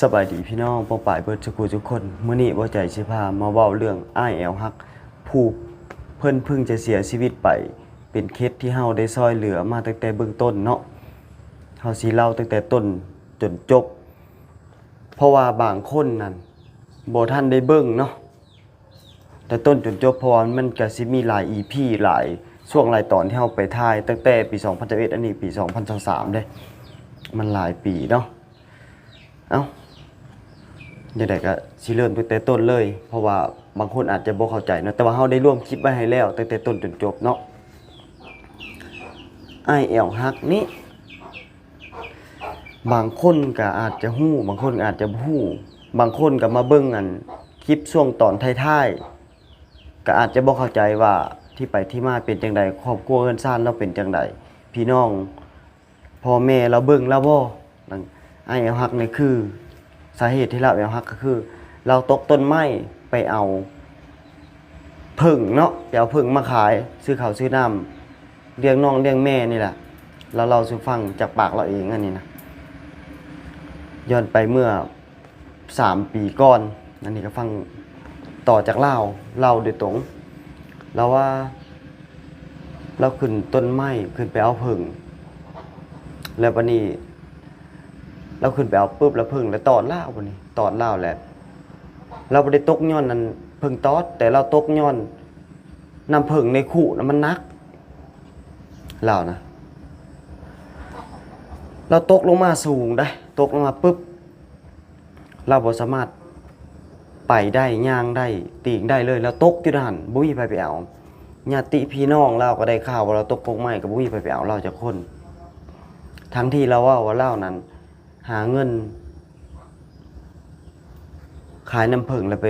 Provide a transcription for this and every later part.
สบายดีพี่น้องป้อป่ายเบิร์ดทุกผู้ทุกคนมื้อนี้บ่ใจสิพามาเว้าเรื่องอ้ายแอลฮัก ผู้เพิ่นเพิ่งจะเสียชีวิตไป เป็นเคสที่เฮาได้ซอยเหลือมาตั้งแต่เบื้องต้นเนาะเฮาสิเล่าตั้งแต่ต้นจนจบ เพราะว่าบางคนนั่นบ่ทันได้เบิ่งเนาะแต่ต้นจนจบเพราะว่ามันก็สิมีหลาย EP หลายช่วงหลายตอนที่เฮาไปถ่ายตั้งแต่ปี2021อันนี้ปี 2023เด้มันหลายปีเนาะเอ้า ย่างไรก็สิเริ่มตั้งแต่ต้นเลย เพราะว่าบางคนอาจจะบ่เข้าใจเนาะแต่ว่าเฮาได้ร่วมคลิปไว้ให้แล้วตั้งแต่ต้นจนจบเนาะไอแอลฮักนี้บางคนก็อาจจะฮู้ บางคนอาจจะบ่ฮู้ บางคนก็มาเบิ่งอันคลิปช่วงตอนท้ายๆก็อาจจะบ่เข้าใจว่าที่ไปที่มาเป็นจังใดครอบครัวเอิ้นซ่านเราเป็นจังใดพี่น้องพ่อแม่เราเบิ่งเราบ่ไอเอาฮักนี่คือ สาเหตุที่เราเอาฮักก็คือ เราตกต้นไม้ไปเอาผึ่งเนาะไปเอาผึ่งมาขาย ซื้อข้าวซื้อน้ำเลี้ยงน้องเลี้ยงแม่นี่แหละแล้วเราสูฟังจากปากเราเองอันนี้นะย้อนไปเมื่อสามปีก่อนอันนี้ก็ฟังต่อจากเล่าเล่าโดยตรงเราว่า เราขึ้นต้นไม้ขึ้นไปเอาผึ่งแล้ววันนี้ เราขึ้นไปเอาปุ๊บแล้วพึ่งแล้วตอดเล่าวันนี้ตอดเล่าแหละเราไม่ได้ตกย้อนนั้นพึ่งตอด แต่เราตกย้อนนำพึ่งในขู่นะมันนักเล่านะเราตกลงมาสูงได้ ตกลงมาปุ๊บ เราบ่สามารถไปได้ย่างได้ตีงได้เลยเราตกอยู่ด้านบุ้ยไปไปเอาญาติพี่น้องเราก็ได้ข่าวว่าเราตกปงไม้กับบุ้ยไปไปเอาเราจะคน ทั้งที่เราว่าว่าเล่านั้น หาเงิน ขายน้ำผึ้งแล้วไป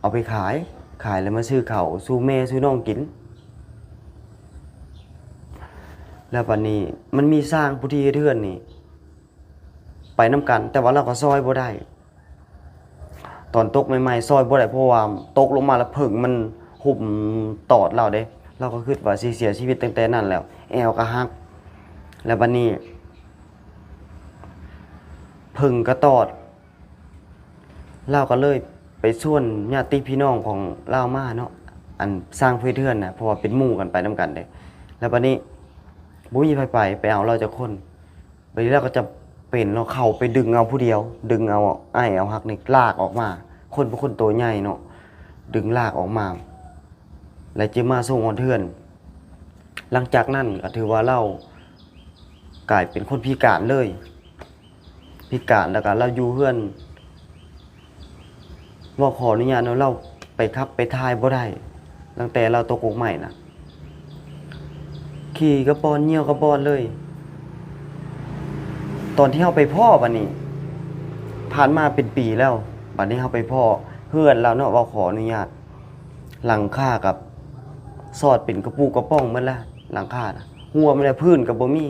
เอาไปขาย ขายแล้วมาซื้อเขาสู้แม่สู้น้องกิน แล้ววันนี้มันมีสร้างผู้ที่เทือนนี่ ไปน้ำกัน แต่ว่าเราก็ซอยบ่ได้ ตอนตกใหม่ๆซอยบ่ได้เพราะว่าตกลงมาแล้วผึ่งมันหุ่มตอดเราเด้ เราก็คิดว่าสิเสียชีวิตตั้งแต่นั้นแล้ว แอวก็หัก แล้ววันนี้ พึ่งกระตอดเล่าก็เลยไปส่วนญาติพี่น้องของเล่ามาเนาะอันสร้างเพื่อเทือนนะเพราะว่าเป็นหมู่กันไปน้กันเลยแล้วบัดนี้บุ้ยไปไปไปเอาเราจะคนบัดนี้เราก็จะเป็นเราเข้าไปดึงเอาผู้เดียว ดึงเอาไอ้เอาหักนี่ลากออกมา คนเป็นคนตัวใหญ่เนาะดึงลากออกมา แล้วจะมาส่งคนเทือน หลังจากนั้นก็ถือว่าเรากลายเป็นคนพิการเลย พิการแล้วก็เราอยู่เพื่อนว่าขออนุญาตเนาะเราไปขับไปทายบ่ได้ตั้งแต่เราตกอกใหม่นะขี่กระปอนเหี่ยวกระปอนเลย ตอนที่เราไปพ่อบัดนี้ ผ่านมาเป็นปีแล้วบัดนี้เราไปพ่อเพื่อนเราเนาะว่าขออนุญาต หลังคากับสอดเป็นกระปูกระป้องมันละหลังคานะหัวมันได้พื้นกับบ่มี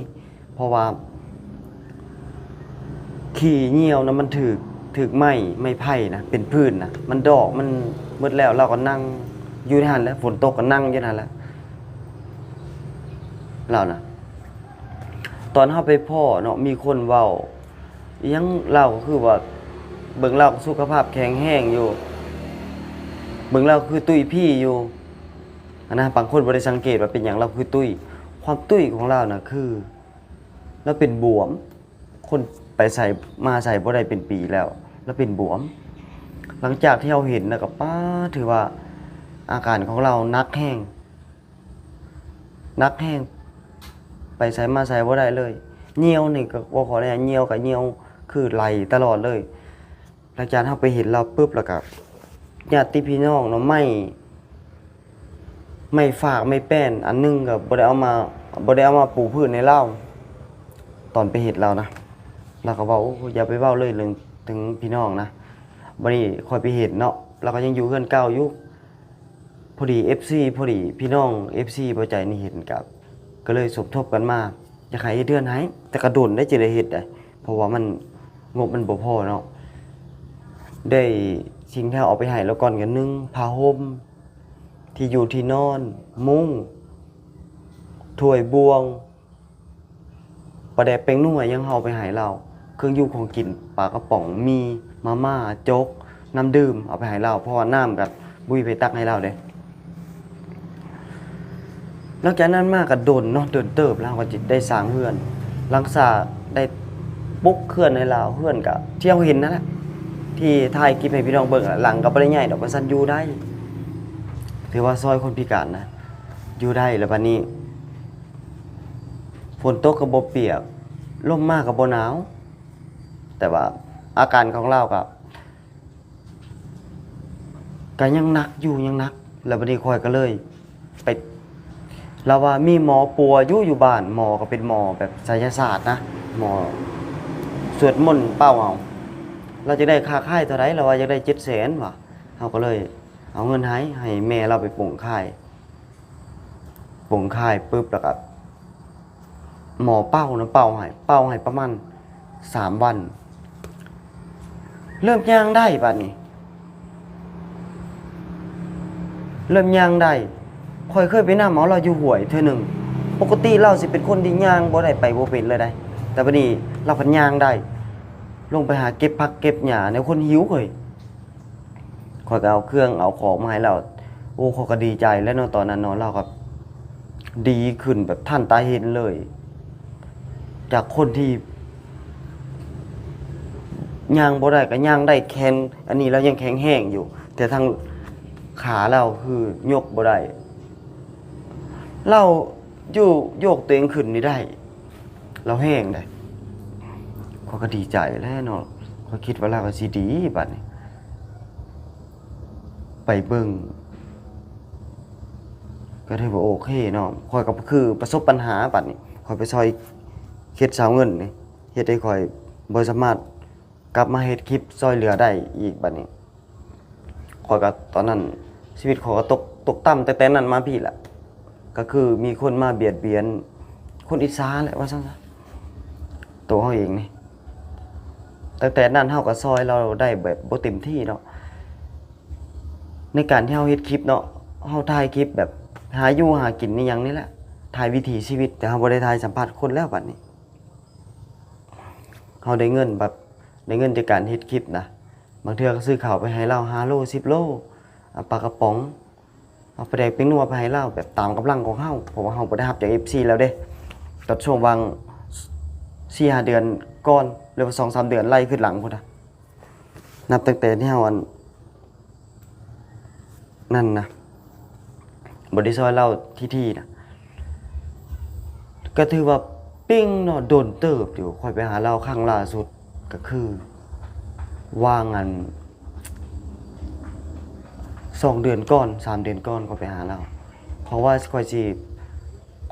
เพราะว่า ขี่เหี่ยวนะมันถือถือไม้ไม้ไผ่นะเป็นพื้นนะมันดอกมันมืดแล้วเราก็นั่งอยู่ในหันแล้วฝนตกก็นั่งอยู่นหันแล้วเรานะตอนเข้าไปพ่อเนาะมีคนเว้ายังเราก็คือว่าเบิ่งเราสุขภาพแข็งแรงอยู่ เบิ่งเราคือตุ้ยพี่อยู่นะบางคนบ่ได้สังเกตว่าเป็นอย่างเราคือตุ้ย ความตุ้ยของเรานะคือเราเป็นบวม คน ไปใส่มาใส่บ่ได้เป็นปีแล้ว แล้วเป็นบวม หลังจากที่เราเห็นนะกับป้าถือว่าอาการของเรานักแห้ง นักแห้ง ไปใส่มาใส่บ่ได้เลยเหี่ยวนี่ก็บ่ขอได้เหี่ยวกับเหี่ยวคือไหลตลอดเลย หลังจากที่เราไปเห็นเราปุ๊บแล้วก็ญาติพี่น้องเนาะไม่ ไม่ฝากไม่แป้น อันหนึงก็บ่ได้เอามาบ่ได้เอามาปูพื้นในเล่าตอนไปเห็ดเรานะ เราก็บอกอย่าไปเว้าเลยเรื่องถึงพี่น้องนะบัดนี้คอยไปเห็นเนาะเราก็ยังอยู่เพื่อนเก่าอยู่พอดี FC พอดีพี่น้อง FC บ่ใจนี่เห็นกับ ก็เลยสมทบกันมาอยากให้เดือนให้แต่กระโดนได้เจะได้เฮ็ดได้เพราะว่ามันงบมันบ่พอเนาะได้สิ่งที่เอาไปให้แล้วก่อนกันนึงผ้าห่มที่อยู่ที่นอน มุ้งถ้วยบวงประแดเป็งนุ่งอะยังเอาไปใหายเรา เครื่องยู่ของกินปลากระป๋องมีมาม่าโจ๊กน้ำดื่มเอาไปให้เราเพราะว่าน้ำกับบุยไปตักให้เราเด้หลังจากนั้นมาก็โดนเนาะโดนเติบแล้วก็จิตได้สร้างเฮือนหลังจาได้ปุ๊กเคลื่อนให้เราเฮือนก็ที่เราเห็นนั่นแหละที่ถ่ายคลิปให้พี่น้องเบิ่งหลังก็บ่ได้ใหญ่ดอกก็สั้นอยู่ได้ ถือว่าซอยคนพิการนะอยู่ได้แล้วบัดนี้ฝนตกก็บ่เปียกลมมากก็บ่หนาว แต่ว่าอาการของเราก็ก็ยังนักอยู่ยังนัก แล้วบัดนี้คอยก็เลยไปเราว่ามีหมอปัวอยู่อยู่บ้านหมอก็เป็นหมอแบบไสยศาสตร์นะหมอสวดมนต์เป้าเอาเราจะได้ค่าค่ายเท่าไรเราว่าจะได้700,000ว่ะเฮาก็เลย เอาเงินให้ให้แม่เราไปปลงค่ายปลงค่ายปุ๊บแล้วก็หมอเป้านะเป้าให้เป้าให้ประมาณสามวัน เริ่มย่างได้บัดนี้ เริ่มย่างได้คอยเคยไปหนำเอาเราอยู่หวยเธอหนึ่ง ปกติเราสิเป็นคนที่ย่างบ่ได้ไปบ่เป็นเลยได้ แต่บัดนี้เราพันย่างได้ ลงไปหาเก็บผักเก็บหญ้าในคนหิวเยคอยก็เอาเครื่องเอาของมาให้เรา โอ้เขาก็ดีใจแล้วเนาะตอนนั้นเนาะเราก็ดีขึ้นแบบท่านตาเห็นเลย จากคนที่ ย่างบ่ได้ก็ย่างได้แข็งอันนี้เรายังแข็งแห้งอยู่ แต่ทางขาเราคือยกบ่ได้เราอยู่โยกตัวเองขึ้นนี่ได้ เราแห้งได้เขาก็ดีใจแล้วเนาะเขาคิดว่าเราก็สิดีบัดนี้ไปเบิ่งก็ถือว่าโอเคเนาะคอยก็คือประสบปัญหาบัดนี้คอยไปซอยเฮ็ดสาวเงินนี่เฮ็ดให้คอยบ่สามารถ กลับมาเฮ็ดคลิปซอยเหลือได้อีกบัดนี้คอยก็ตอนนั้น ชีวิตขอยก็ตกตกต่ำแต่แต่นั้นมาพี่แหละก็คือมีคนมาเบียดเบียน คนอิสาแหละว่าซั่นซะตัวเฮาเองนี่ตั้งแต่นั้นเฮาก็ซอยเราได้แบบบ่เต็มที่เนาะในการที่เราเฮ็ดคลิปเนาะเราถ่ายคลิปแบบหาอยู่หากินนี่ยังนี่แหละถ่ายวิถีชีวิตแต่เราบ่ได้ถ่ายสัมภาษณ์คนแล้วบัดนี้เราได้เงินแบบ ได้เงินจากการเฮ็ดคลิปนะบางเทื่อก็ซื้อข้าวไปให้เรา5โล10โลปลากระป๋องเอาไปแดกเป็นนัวไปให้เราแบบตามกำลังของเฮาเพราะว่าเฮาบ่ได้รับจาก FC แล้วเด้ตอนช่วงวาง4-5เดือนก่อนหรือว่า2-3เดือนไล่ขึ้นหลังพุ่นน่ะนับตั้งแต่ที่เฮาอันนั่นนะบริซอยเล่าที่ที่นะก็ถือว่าปิ้งเนาะโดนเติบอยู่ค่อยไปหาเราครั้งล่าสุด ก็คือ ว่างอันสองเดือนก่อนสามเดือนก่อนก็ไปหาเรา เพราะว่าคอยสิ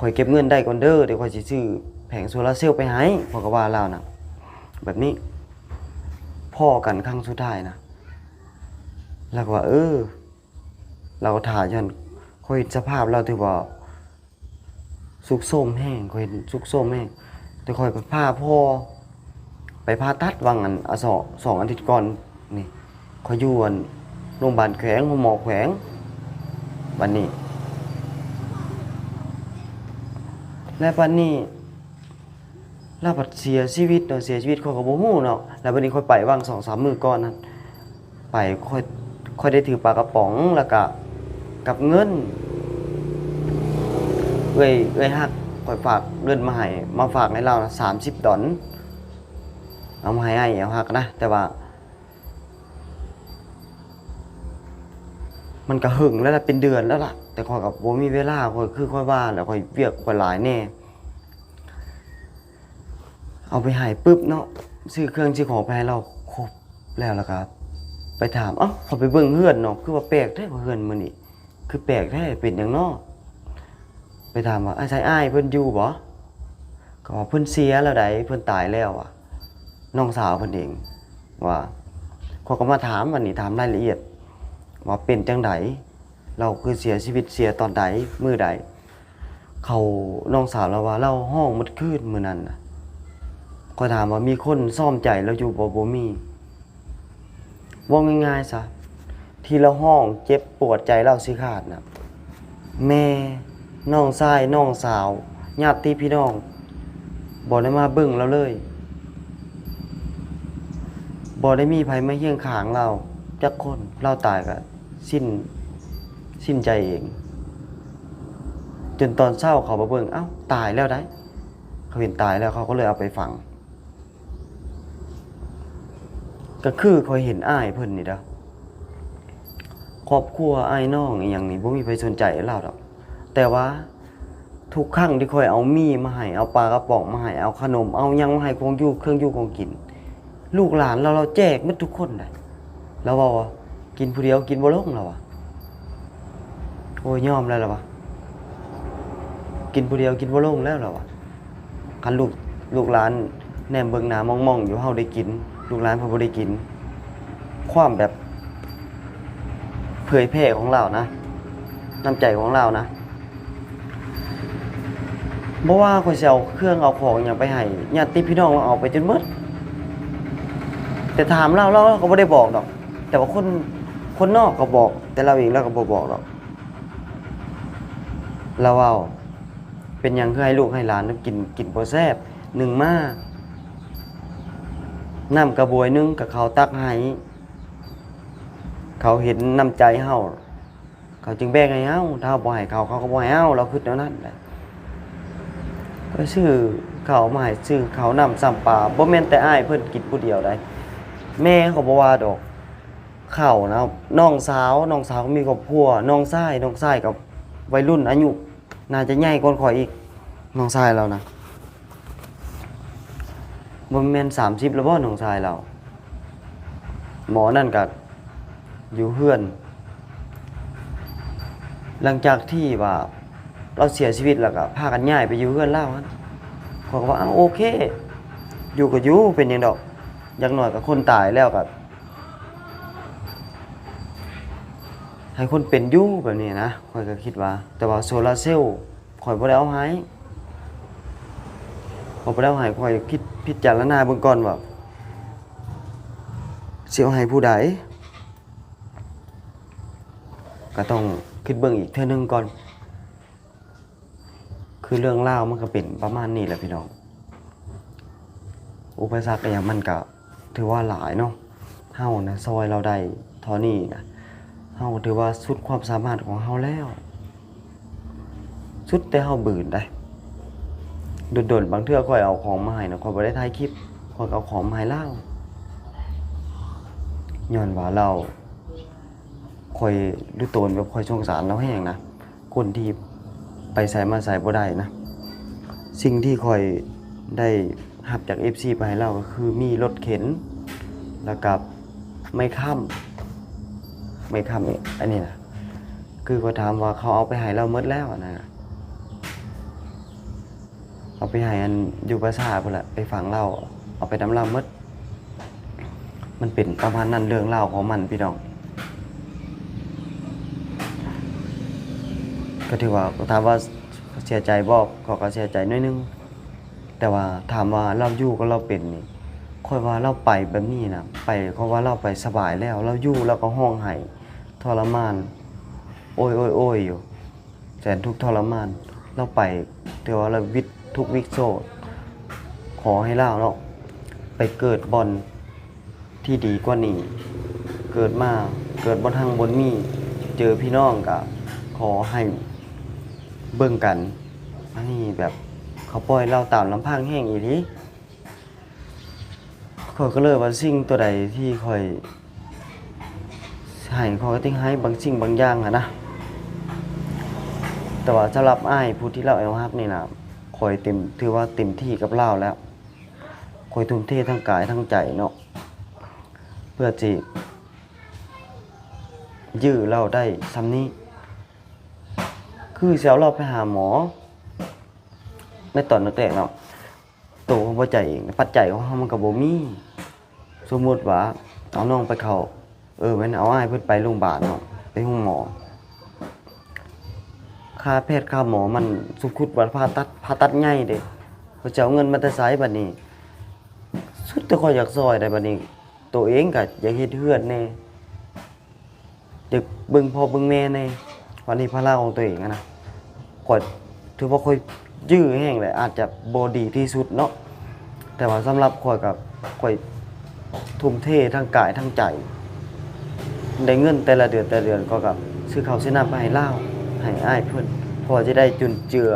ค่อยเก็บเงินได้ก่อนเด้อเดี๋ยวคอยสิซื้อแผงโซลาร์เซลล์ไปให้พอกว่าเรานะแบบนี้ พ่อกันครั้งสุดท้ายนะแล้วก็ว่า เออ เราถ่ายยันคอยสภาพเราถือว่าสุกโทรมแห้งคอยสุกโทรมแห้งแต่คอยไปพาพ่อ ไปพาตัดวังอันอสองสองอาทิตย์ก่อนนี่คอยอยู่อันโรงพยาบาลแขวงหมอแขวงวันนี้ และวันนี้เราบัดเสียชีวิตเนาะเสียชีวิตเขาก็บ่ฮู้เนาะแล้ววันนี้ค่อยไปวางสองสามมือก่อนนั้นไปค่อยค่อยได้ถือปลากระป๋องแล้วก็กับเงินเอ้ยเอ้ยฮักคอยฝากเงินมาให้มาฝากให้เราสามสิบดอล เอามาให้ไอ้เอาฮักนะแต่ว่า มันก็หึงแล้วล่ะเป็นเดือนแล้วล่ะ แต่คอยกับบ่มีเวลาคอยคือคอยว่าแล้วคอยเวียกคอยหลายแน่เอาไปให้ปุ๊บเนาะซื้อเครื่องซื้อของไปให้เราครบแล้วล้วครับ ไปถามเอ้าขอไปเบิ่งเฮือนเนาะคือว่าแปลกแท้เฮือนมื้อนี้คือแปลกแท้เป็นหยังนาะไปถามว่าไอ้ายใช่อ้ายเพิ่นอยู่บ่ก็ว่าเพิ่นเสียแล้วใดเพิ่นตายแล้วอะ น้องสาวเพิ่นเอง ว่าเขาก็มาถามวันนี้ถามรายละเอียด ว่าเป็นจังไดเราคือเสียชีวิตเสียตอนใดมือใด เขาน้องสาวเราว่าเราห้องมดคืนมือนั้นน่ะก็ถามว่ามีคนซ่อมใจเราอยู่บ่บ่มีว่าง่ายๆซะที่เราห้องเจ็บปวดใจเราสิขาดนะแม่น้องชายน้องสาวญาติพี่น้องบอกได้มาเบิ่งเราเลย บ่ได้มีไมาเคียงขางเราจักคนเราตายก็สิ้นสิ้นใจเอง จนตอนเช้าเขามาเบิ่งเอ้าตายแล้วได้ เขาเห็นตายแล้วเขาก็เลยเอาไปฝัง ก็คือคอยเห็นอ้ายเพิ่นนี่เด้อครอบครัวอ้ายน้องอย่างนี้บ่มีใครสนใจเราดอก แต่ว่าทุกครั้งที่คอยเอามีมาให้เอาปลากระป๋องมาให้เอาขนมเอายังมาให้ของอยู่เครื่องอยู่ของกิน ลูกหลานเราเราแจกหมดทุกคนได้แล้วว่าว่ากินผู้เดียวกินบ่ลงแล้ววะโอ้ยยอมแล้วล่ะวะกินผู้เดียวกินบ่ลงแล้วล่ะวะคันลูกลูกหลานแนมเบิงหน้ามองๆองอยู่เฮาได้กิน ลูกหลานพิ่นบ่ได้กิน ความแบบเผยแพร่ของเรานะน้ำใจของเรานะบ่ว่าคนสิเอาเครื่องเอาของหยังไปให้ญาติพี่น้องเราเอาไปจนหมด แต่ถามเราเราเราก็ไม่ได้บอกดอก แต่ว่าคนคนนอกก็บอก แต่เราเองเราก็บ่บอกดอกเราเอาเป็นยังคือให้ลูกให้หลานกินกินบ่แซบหนึ่งมาน้ำกระบวยหนึ่งกับเขาตักให้เขาเห็นน้ำใจเฮาเขาจึงแบ่งให้เฮาถ้าเราบ่ให้เขาเขาก็บ่ให้เฮาเราคิดแนวนั้นแหละก็ชื่อเขาวมาให้ชื่อเขานำซ้ำปลาบ่แม่นแต่อ้ายเพิ่นกินผู้เดียวได้ แม่เขาบอกว่าดอก เข่านะครับน้องสาวน้องสาวก็มีครอบครัวน้องชายน้องชายกับวัยรุ่นอายุน่าจะใหญ่กว่าข่อยอีกน้องชายเรานะบ่แม่น30แล้วบ่น้องชายเรา หมอนั่นก็อยู่เฮือน หลังจากที่ว่าเราเสียชีวิตแล้วก็พากันย้ายไปอยู่เฮือนเล่าฮะเขาก็ว่าอ้าวโอเค อยู่ก็อยู่เป็นหยังดอก อย่างหน่อยกับคนตายแล้วกับให้คนเป็นอยู่แบบนี้นะข่อยก็คิดว่า แต่ว่าโซลาเซลล์ข่อยบ่ได้เอาให้ข่อบ่ได้เอาให้ข่อยคิดพิจารณาเบิ่งก่อนว่าสิเอาให้ผู้ใดก็ต้องคิดเบิ่งอีกเทื่อนึงก่อน คือเรื่องเล่ามันก็เป็นประมาณนี้แหละพี่น้อง อุปสรรคอย่างมันก็ ถือว่าหลายเนาะเฮานะซอยเราได้เท่านี้นะเฮาถือว่าสุดความสามารถของเฮาแล้ว สุดแต่เฮาบืนได้โดนๆบางเทื่อค่อยเอาของมาให้นะค่อยบ่ได้ถ่ายคลิปค่อยเอาของมาให้เล่าย้อนว่าเราค่อยรู้ตนแบบค่อยสงสารเราแห้งนะคนที่ไปใส่มาใส่บ่ได้นะ สิ่งที่คอยได้ หับจาก FC ไปให้เราก็คือมีรถเข็น แล้วกับไม่ค้ำไม่ค้ำนี่อันนี้นะคือก็ถามว่าเขาเอาไปให้เราหมดแล้วนะเอาไปให้อันอยู่ภาษาพุ่นละไปฝังเราเอาไปน้ำเราหมด มันเป็นประมาณนั้นเรื่องเล่าของมันพี่น้อง ก็ถือว่าถามว่าเสียใจบอกขาก็เสียใจน้อยนึง แต่ว่าถามว่าเราอยู่ก็เราเป็นนี่ค่อยว่าเราไปแบบนี้นะไปเพราะว่าเราไปสบายแล้ว เราอยู่แล้วก็ห้องไห้ทรมาน โอ้ยโอ้ยโอ้ยอยู่แสนทุกทรมาน เราไปแต่ว่าเราวิตทุกวิกโซขอให้เราเนาะไปเกิดบอนที่ดีกว่านี้ เกิดมาเกิดบนทางบนมีเจอพี่น้องก็ขอให้เบิ่งกัน อันนี้แบบ เขาปล่อยเราตามลำพังแห้งอีทีข้อยก็เลยว่าสิ่งตัวใดที่คอยให้ขอยก็ต้องให้บางสิ่งบางอย่างอะนะแต่ว่าสำหรับอ้ายผู้ที่เราเอาฮักนี่นะคอยเต็มถือว่าเต็มที่กับเราแล้วคอยทุ่มเททั้งกายทั้งใจเนาะเพื่อจียื้อเราได้ซ้ำนี้ คือเสียวเราไปหาหมอ ในตอนแรกๆเนาะตัวของหัวใจเองปัจจัยของเขามันก็บ่มีสมมุติว่าเอาน้องไปเขาเออแม่นเอาอ้ายเพิ่นไปโรงพยาบาลเนาะไปห้องหมอค่าแพทย์ค่าหมอมันสุขุดว่าผ่าตัดผ่าตัดใหญ่เด้เขาจะเอาเงินมาแต่ไสบัดนี้ สุดแต่ข้อยอยากซอยได้บัดนี้ ตัวเองก็อยากเฮ็ดเฮือนแน่อยากเบิ่งพ่อเบิ่งแม่แน่วันนี้ภาระของตัวเองนะข่อยถือว่าข่อย ยื้อแห้งเลยอาจจะบดีที่สุดเนาะแต่ว่าสำหรับข่อยกับข่อยทุ่มเททั้งกายทั้งใจได้เงินแต่ละเดือนแต่ละเดือนก็กับซื้อข้าวซื้อน้ำไปให้เล่าให้อ้ายเพื่อนพอจะได้จุนเจือ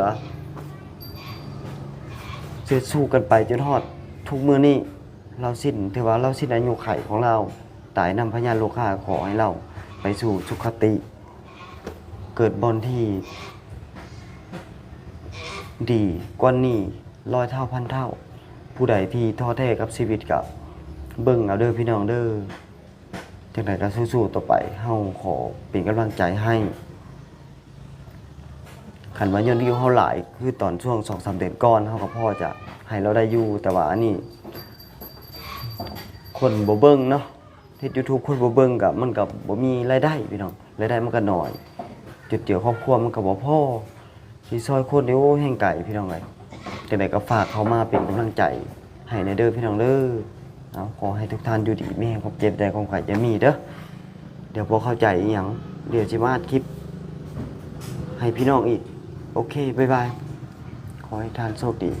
ซื้อสู้กันไปจนฮอด ทุกมือนี้เราสิ้นถือว่าเราสิ้นอายุไขของเราตายนำพญาโลกาขอให้เราไปสู่สุขติ เกิดบอนที่ ดีกว่านี้ร้อยเท่าพันเท่า ผู้ใดที่ท้อแท้กับชีวิตกับเบิ่งเอาเด้อพี่น้องเด้อจังไดก็สู้ๆต่อไปเฮาขอเป็นกำลังใจให้คันว่ายอดวิวเฮาหลาย คือตอนช่วง2-3เดือนก่อนเฮาก็พอจะให้เราได้อยู่แต่ว่าอันนี้ คนบ่เบิ่งเนาะเฮ็ด YouTube คนบ่เบิ่งก็มันก็บ่มีรายได้พี่น้องรายได้มันก็น้อย จุดเดียวครอบครัวมันก็บ่พอ พี่ซอยโคตรเดียวแห่งไก่พี่น้องเลยจังไดก็ฝากเขามาเป็นกำลังใจให้ในเด้อพี่น้องเด้อเอาขอให้ทุกท่านอยู่ดีแม่ความเจ็บใจความไข่จะมีเด้อเดี๋ยวพอเข้าใจอีหยังเดี๋ยวจะมาอัดคลิป ให้พี่น้องอีก โอเค บ๊ายบาย ขอให้ท่านโชคดี